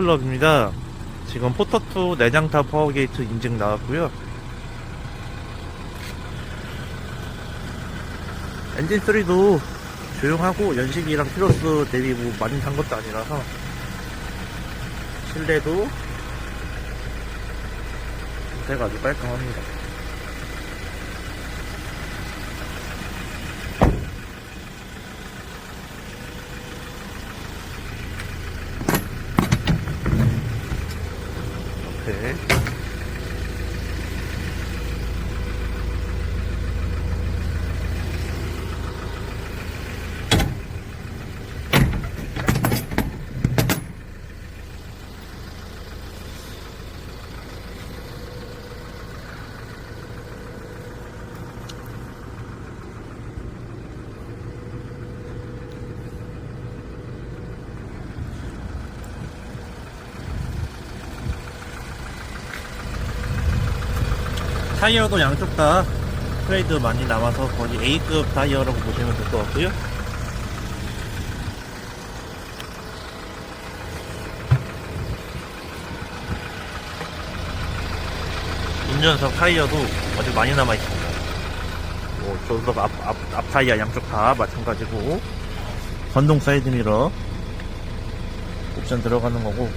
클럽입니다. 지금 포터2 내장타 파워게이트 인증 나왔고요. 엔진 3도 조용하고 연식이랑 키로수 대비 뭐 많이 산 것도 아니라서 실내도 상태가 아주 깔끔합니다. 오 타이어도 양쪽 다 트레이드 많이 남아서 거의 A급 타이어라고 보시면 될 것 같고요. 운전석 타이어도 아주 많이 남아 있습니다. 뭐 조수석 앞, 앞, 앞 타이어 양쪽 다 마찬가지고 전동 사이드미러 옵션 들어가는 거고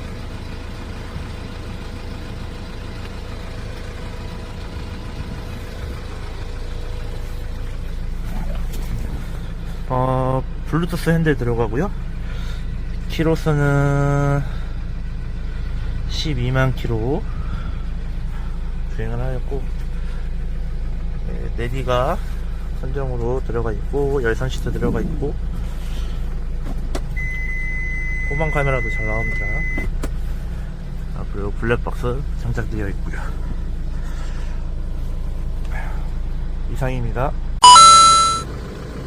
어, 블루투스 핸들 들어가고요. 키로수는 12만 키로 주행을 하였고, 네, 내비가 선정으로 들어가 있고, 열선 시트 들어가 있고, 후방 카메라도 잘 나옵니다. 아, 그리고 블랙박스 장착되어 있고요. 이상입니다.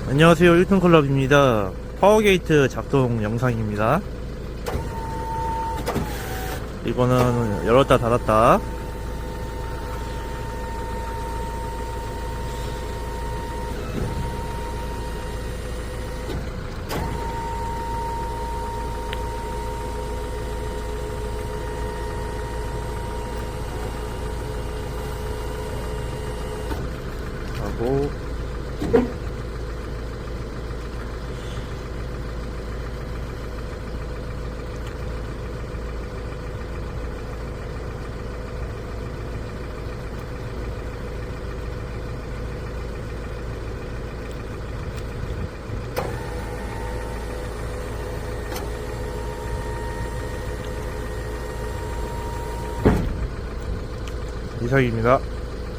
안녕하세요. 1톤클럽입니다. 파워게이트 작동 영상입니다. 이거는 열었다 닫았다. 하고 이상입니다.